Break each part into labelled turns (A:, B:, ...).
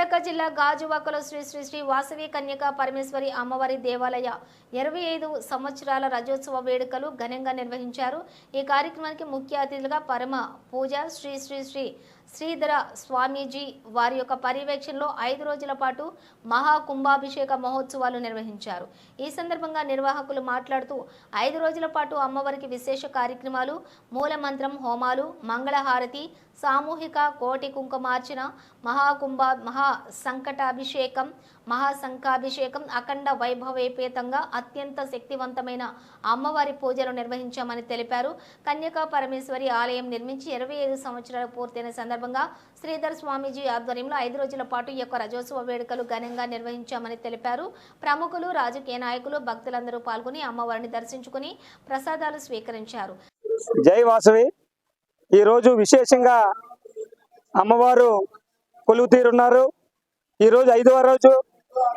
A: విశాఖ జిల్లా గాజువాకలో శ్రీ శ్రీ శ్రీ వాసవి కన్యకా పరమేశ్వరి అమ్మవారి దేవాలయ ఇరవై ఐదు సంవత్సరాల రజోత్సవ వేడుకలు ఘనంగా నిర్వహించారు. ఈ కార్యక్రమానికి ముఖ్య అతిథులుగా పరమ పూజ శ్రీ శ్రీ శ్రీ శ్రీధర స్వామీజీ వారి యొక్క పర్యవేక్షణలో ఐదు రోజుల పాటు మహా కుంభాభిషేక మహోత్సవాలు నిర్వహించారు. ఈ సందర్భంగా నిర్వాహకులు మాట్లాడుతూ ఐదు రోజుల పాటు అమ్మవారికి విశేష కార్యక్రమాలు మూలమంత్రం హోమాలు మంగళహారతి సామూహిక కోటి కుంకుమార్చన మహాకుంభ మహా సంకటాభిషేకం మహాశంఖాభిషేకం అఖండ వైభవేపేతంగా అత్యంత శక్తివంతమైన అమ్మవారి పూజలు నిర్వహించామని తెలిపారు. కన్యకా పరమేశ్వరి ఆలయం నిర్మించి ఇరవై ఐదు సంవత్సరాలు పూర్తయిన సందర్భంగా శ్రీధర్ స్వామీజీ ఆధ్వర్యంలో ఐదు రోజుల పాటు ఈ యొక్క రజోత్సవ వేడుకలు ఘనంగా నిర్వహించామని తెలిపారు. ప్రముఖులు రాజకీయ నాయకులు భక్తులందరూ పాల్గొని అమ్మవారిని దర్శించుకుని ప్రసాదాలు స్వీకరించారు.
B: జై వాసవి. ఈరోజు విశేషంగా అమ్మవారు కొలువు తీరున్నారు. ఈరోజు ఐదవ రోజు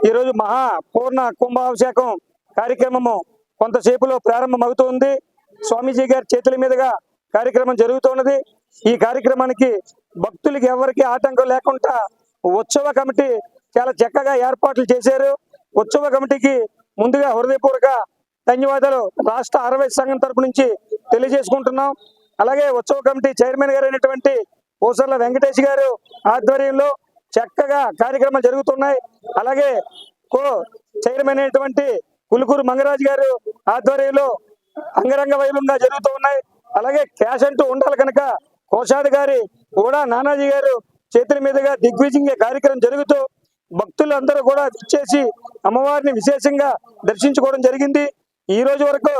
B: ఈరోజు మహా పూర్ణ కుంభాభిషేకం కార్యక్రమము కొంతసేపులో ప్రారంభమవుతుంది. స్వామీజీ గారి చేతుల మీదుగా కార్యక్రమం జరుగుతున్నది. ఈ కార్యక్రమానికి భక్తులకి ఎవరికి ఆటంకం లేకుండా ఉత్సవ కమిటీ చాలా చక్కగా ఏర్పాట్లు చేశారు. ఉత్సవ కమిటీకి ముందుగా హృదయపూర్వక ధన్యవాదాలు. రాష్ట్ర అరవై సంఘం తరపు నుంచి తెలియజేసుకుంటున్నాం. అలాగే ఉత్సవ కమిటీ చైర్మన్ గారు అయినటువంటి పూసర్ల వెంకటేష్ గారు ఆధ్వర్యంలో చక్కగా కార్యక్రమాలు జరుగుతున్నాయి. అలాగే కో చైర్మన్ అయినటువంటి కులుకూరు మంగరాజు గారు ఆధ్వర్యంలో అంగరంగ వైభవంగా జరుగుతూ ఉన్నాయి. అలాగే క్యాష్ అంటూ ఉండాలి కనుక కోశాధికారి కూడా నానాజీ గారు చేతుల మీదుగా దిగ్విజయంగా కార్యక్రమం జరుగుతూ భక్తులందరూ కూడా విచ్చేసి అమ్మవారిని విశేషంగా దర్శించుకోవడం జరిగింది. ఈ రోజు వరకు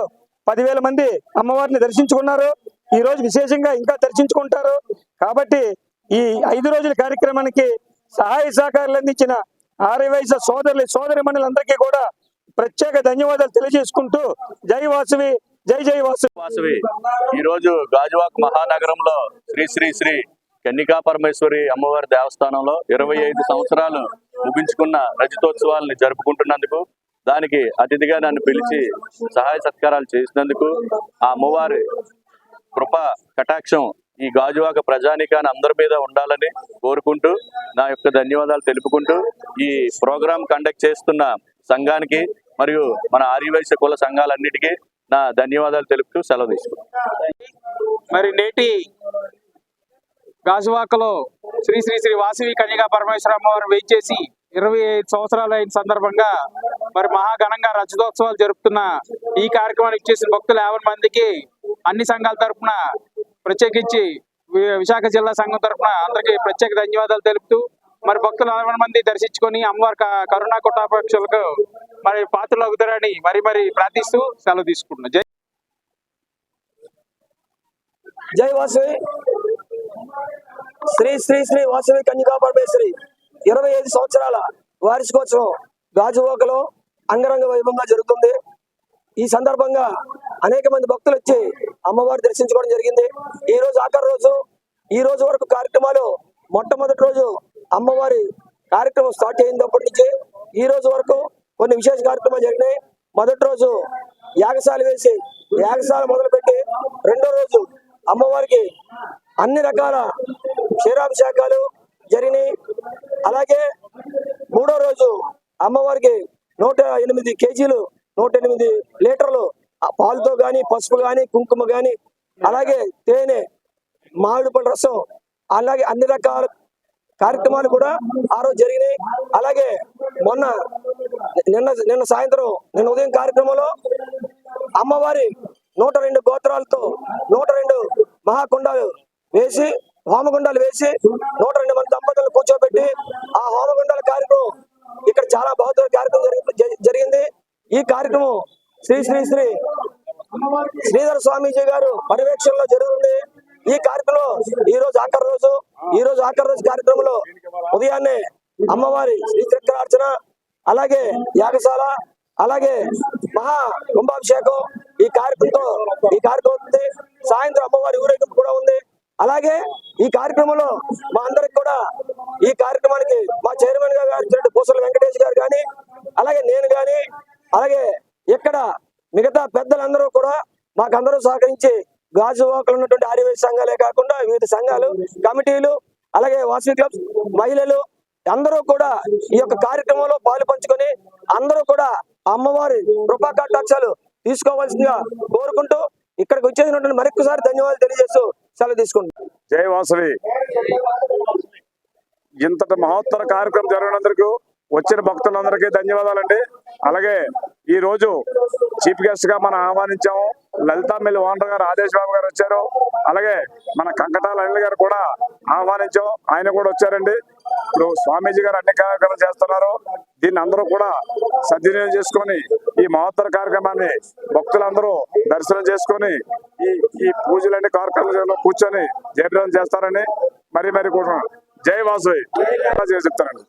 B: పదివేల మంది అమ్మవారిని దర్శించుకున్నారు. ఈ రోజు విశేషంగా ఇంకా దర్శించుకుంటారు. కాబట్టి ఈ ఐదు రోజుల కార్యక్రమానికి సహాయ సహకారాలు అందించిన ఆర్యవైశ్య సోదరులు సోదరి మండలందరికీ కూడా ప్రత్యేక ధన్యవాదాలు తెలియజేసుకుంటూ జై వాసవి జై జై వాసు
C: వాసవి. ఈ రోజు గాజువాక్ మహానగరంలో శ్రీ శ్రీ శ్రీ కన్నికా పరమేశ్వరి అమ్మవారి దేవస్థానంలో ఇరవై ఐదు సంవత్సరాలు ముగించుకున్న రజతోత్సవాలని జరుపుకుంటున్నందుకు దానికి అతిథిగా నన్ను పిలిచి సహాయ సత్కారాలు చేసినందుకు ఆ అమ్మవారి కృప కటాక్షం ఈ గాజువాక ప్రజానికాన్ని అందరి మీద ఉండాలని కోరుకుంటూ నా యొక్క ధన్యవాదాలు తెలుపుకుంటూ ఈ ప్రోగ్రాం కండక్ట్ చేస్తున్న సంఘానికి మరియు మన ఆర్యవైశ్య కుల సంఘాలన్నిటికీ నా ధన్యవాదాలు తెలుపుతూ సెలవు తీసుకుంటాను
D: మరి నేటి గాజువాకలో శ్రీ శ్రీ శ్రీ వాసవి కన్యగా పరమేశ్వర వెయిట్ చేసి ఇరవై ఐదు సంవత్సరాలు అయిన సందర్భంగా మరి మహాఘనంగా రజతోత్సవాలు జరుపుతున్న ఈ కార్యక్రమానికి ఇచ్చేసిన భక్తులు యాభై మందికి అన్ని సంఘాల తరపున ప్రత్యేకించి వి- విశాఖ జిల్లా సంఘం తరపున అందరికీ ప్రత్యేక ధన్యవాదాలు తెలుపుతూ మరి భక్తులు యాభై మంది దర్శించుకొని అమ్మవారి కరుణా కుటాపక్షులకు మరి పాత్రలు అవుతారని మరి మరి ప్రార్థిస్తూ సెలవు తీసుకుంటున్నాం. జై
E: జై వాసవి. శ్రీ శ్రీ శ్రీ వాసవి కన్యకా పరమేశ్వరి. ఇరవై ఐదు సంవత్సరాల వార్షికోత్సవం గాజువాకలో అంగరంగ వైభవంగా జరుగుతుంది. ఈ సందర్భంగా అనేక మంది భక్తులు వచ్చి అమ్మవారి దర్శించుకోవడం జరిగింది. ఈ రోజు ఆఖరి రోజు. ఈ రోజు వరకు కార్యక్రమాలు మొట్టమొదటి రోజు అమ్మవారి కార్యక్రమం స్టార్ట్ అయినప్పటి నుంచి. ఈ రోజు వరకు కొన్ని విశేష కార్యక్రమాలు జరిగినాయి. మొదటి రోజు యాగశాల వేసి యాగశాల మొదలుపెట్టి రెండో రోజు అమ్మవారికి అన్ని రకాల క్షీరాభిషేకాలు జరిగినాయి. అలాగే మూడో రోజు అమ్మవారికి నూట ఎనిమిది కేజీలు నూట ఎనిమిది లీటర్లు పాలతో కానీ పసుపు కానీ కుంకుమ కానీ అలాగే తేనె మామిడి పళ్ళ రసం అలాగే అన్ని రకాల కార్యక్రమాలు కూడా ఆ రోజు జరిగినాయి. అలాగే మొన్న నిన్న నిన్న సాయంత్రం నిన్న ఉదయం కార్యక్రమంలో అమ్మవారి నూట రెండు గోత్రాలతో నూట రెండు మహాకుండాలు వేసి హోమగుండాలు వేసి నూట రెండు మంది దంపతులు కూర్చోబెట్టి ఆ హోమగుండాల కార్యక్రమం ఇక్కడ చాలా బౌద్ధ కార్యక్రమం జరిగింది. ఈ కార్యక్రమం శ్రీ శ్రీ శ్రీ శ్రీధర స్వామీజీ గారు పర్యవేక్షణలో జరుగుతుంది. ఈ కార్యక్రమం ఈ రోజు ఆఖరి రోజు ఈ రోజు ఆఖరి రోజు కార్యక్రమంలో ఉదయాన్నే అమ్మవారి శ్రీచక్రార్చన అలాగే యాగశాల అలాగే మహా కుంభాభిషేకం ఈ కార్యక్రమంతో ఈ కార్యక్రమం ఉంది. సాయంత్రం అమ్మవారి ఊరేగింపు కూడా ఉంది. అలాగే ఈ కార్యక్రమంలో మా అందరికి కూడా ఈ కార్యక్రమానికి మా చైర్మన్ గారు గారు పూసల వెంకటేష్ గారు కానీ అలాగే నేను కానీ అలాగే ఇక్కడ మిగతా పెద్దలందరూ కూడా మాకందరూ సహకరించి గాజువాకలు ఉన్నటువంటి ఆర్యవైశ్య సంఘాలే కాకుండా వివిధ సంఘాలు కమిటీలు అలాగే వాసవి క్లబ్స్ మహిళలు అందరూ కూడా ఈ యొక్క కార్యక్రమంలో పాలు పంచుకొని అందరూ కూడా అమ్మవారి కృపా కటాక్షాలు తీసుకోవాల్సిందిగా కోరుకుంటూ ఇక్కడికి వచ్చేసినటువంటి మరొకసారి ధన్యవాదాలు తెలియజేస్తూ సెలవు తీసుకుంటాం
F: జై వాసవి. ఇంతటి మహోత్తర కార్యక్రమం జరిగినందుకు వచ్చిన భక్తులందరికీ ధన్యవాదాలండి. అలాగే ఈ రోజు చీఫ్ గెస్ట్గా మనం ఆహ్వానించాము. లలితా మిల్ ఓనర్ గారు ఆదేశ్ బాబు గారు వచ్చారు. అలాగే మన కంకటాల అనిల్ గారు కూడా ఆహ్వానించాం. ఆయన కూడా వచ్చారండి. ఇప్పుడు స్వామీజీ గారు అన్ని కార్యక్రమాలు చేస్తున్నారు. దీన్ని అందరూ కూడా సద్వినియోగం చేసుకొని ఈ మహోత్తర కార్యక్రమాన్ని భక్తులందరూ దర్శనం చేసుకొని ఈ ఈ పూజలన్నీ కార్యక్రమాలు కూర్చొని జయప్రదం చేస్తారని మరి మరి కూడా జై వాసు చెప్తారండి.